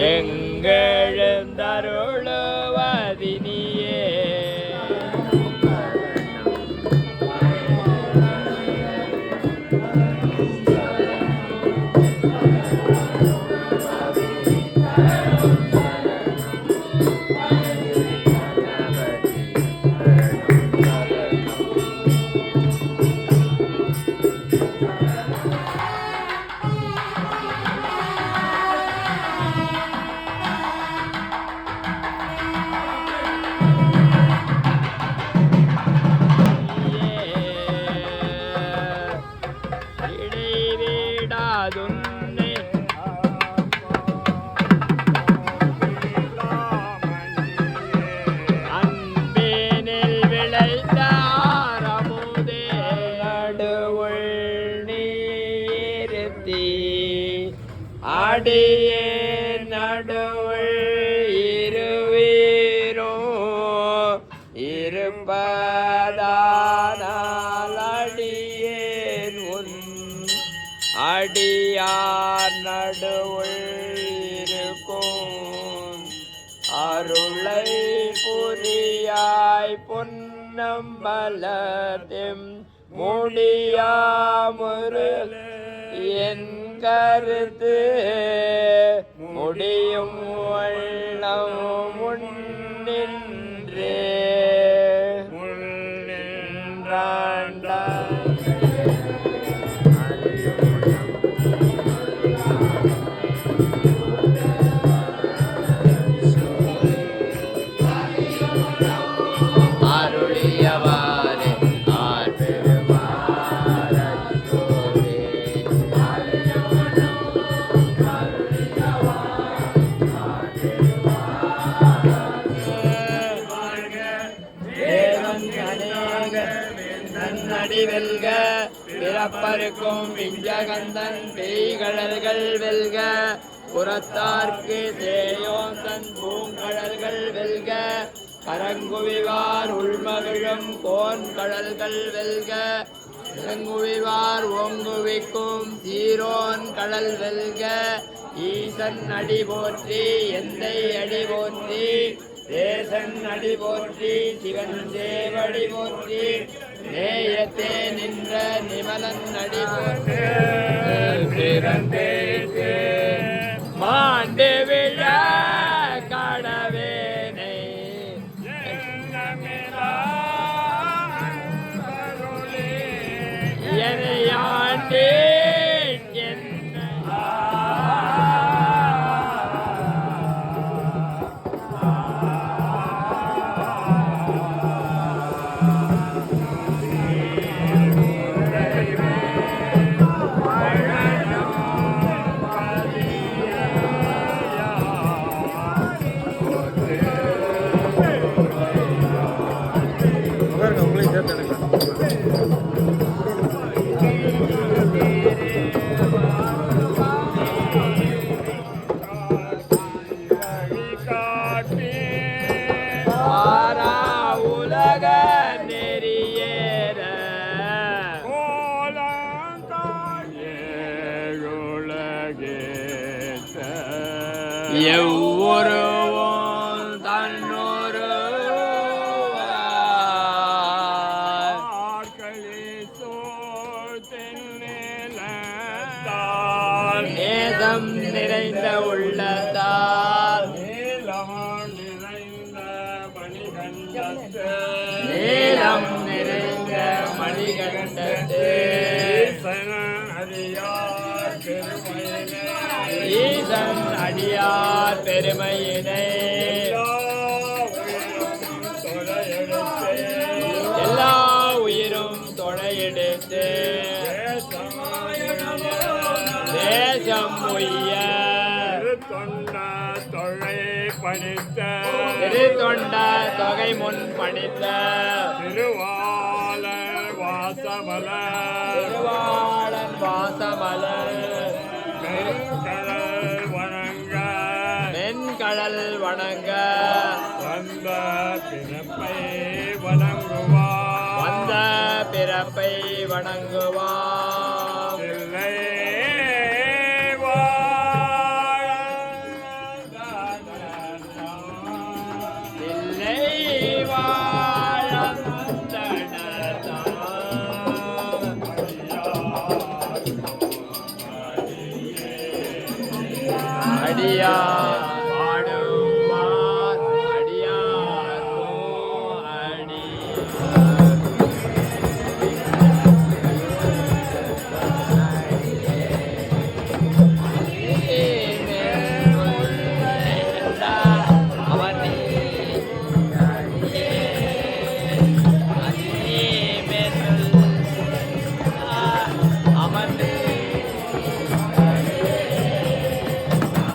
Yeah. இடைவிடாதுன்னை அன்பேனில் விளைந்த இருவீரோ இருப்ப அடியார் நடுவுள் இருக்கும்? அருளை புரியாய் பொன்னம்பலத்தின் முடியாமுரு என் கருத்து. முடியும் வண்ணம் நன்னடி வெல்க பிறப்பருக்கும் விஞ்சகந்தன் பெய்கடல்கள் வெல்க. புறத்தார்க்கு தேயோந்தன் பூங்கடல்கள் வெல்க. கரங்குவிவார் உள்மகிழும் கோன் கடல்கள் வெல்க. இறங்குவிவார் ஓங்குவிக்கும் சீரோன் கடல் வெல்க. ஈசன் அடி போற்றி எந்தை அடி போற்றி. தேசன் அடி போற்றி சிவன் தேவடி போற்றி. நேயத்தே நின்ற நிமலன் நடிபோட்டு பிறந்தேற்று மாண்டு விழ கடவேனை எனையாண்டே உங்களையும் உலக நெறியேற எவ்வொருவோம் தன்னொரு நேசம் நிறைந்த உள்ளத்தால் அடியார் பெருமையினை. எல்லா உயிரும் தொடையெடுத்து தேசம் உய்ய. படித்த திரு தொண்ட தொகை முன் பணித்த. திருவாள வாசமல. திருவாளன் வணங்க. வந்த பிறப்பை வணங்குவார். வந்த பிறப்பை வணங்குவார். இல்லை Yeah.